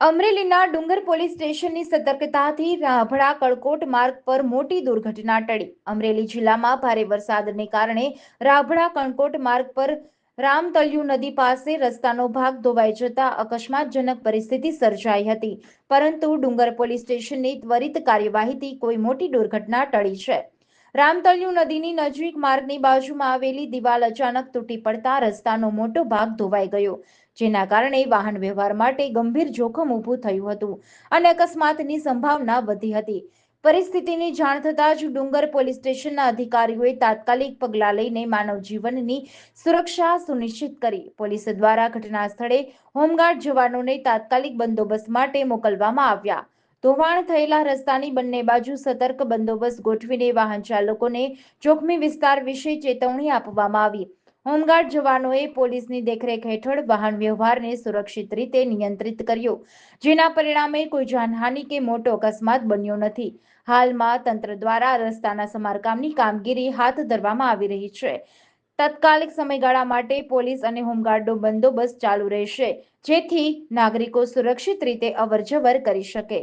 અમરેલીના ડુંગર પોલીસ સ્ટેશનની સતર્કતાથી રાભડા કળકોટ માર્ગ પર મોટી દુર્ઘટના ટળી. અમરેલી જિલ્લામાં ભારે વરસાદને કારણે રાભડા કણકોટ માર્ગ પર રામતલ્યુ નદી પાસે રસ્તાનો ભાગ ધોવાઈ જતા અકસ્માતજનક પરિસ્થિતિ સર્જાઈ હતી. પરંતુ ડુંગર પોલીસ સ્ટેશનની ત્વરિત કાર્યવાહીથી કોઈ મોટી દુર્ઘટના ટળી છે. રામતલિયું નદીની નજીક માર્ગની બાજુમાં આવેલી દિવાલ અચાનક તૂટી પડતા રસ્તાનો મોટો ભાગ ધોવાઈ ગયો, જેના કારણે વાહન વ્યવહાર માટે ગંભીર જોખમ ઊભું થયું હતું અને અકસ્માતની સંભાવના વધી હતી. પરિસ્થિતિની જાણ થતાં જ ડુંગર પોલીસ સ્ટેશનના અધિકારીઓએ તાત્કાલિક પગલાં લઈને માનવ જીવનની સુરક્ષા સુનિશ્ચિત કરી. પોલીસ દ્વારા ઘટના સ્થળે હોમગાર્ડ જવાનોને તાત્કાલિક બંદોબસ્ત માટે મોકલવામાં આવ્યા. ધોવાણ થયેલા રસ્તાની બંને બાજુ સતર્ક બંદોબસ્ત ગોઠવીને વાહન ચાલકોને જોખમી વિસ્તાર વિશે ચેતવણી આપવામાં આવી. હોમગાર્ડ જવાનોએ પોલીસની દેખરેખ હેઠળ વાહન વ્યવહારને સુરક્ષિત રીતે નિયંત્રિત કર્યો, જેના પરિણામે કોઈ જાનહાનિ કે મોટો અકસ્માત બન્યો નથી. હાલમાં તંત્ર દ્વારા રસ્તાના સમારકામની કામગીરી હાથ ધરવામાં આવી રહી છે. તાત્કાલિક સમયગાળા માટે પોલીસ અને હોમગાર્ડનો બંદોબસ્ત ચાલુ રહેશે, જેથી નાગરિકો સુરક્ષિત રીતે અવરજવર કરી શકે.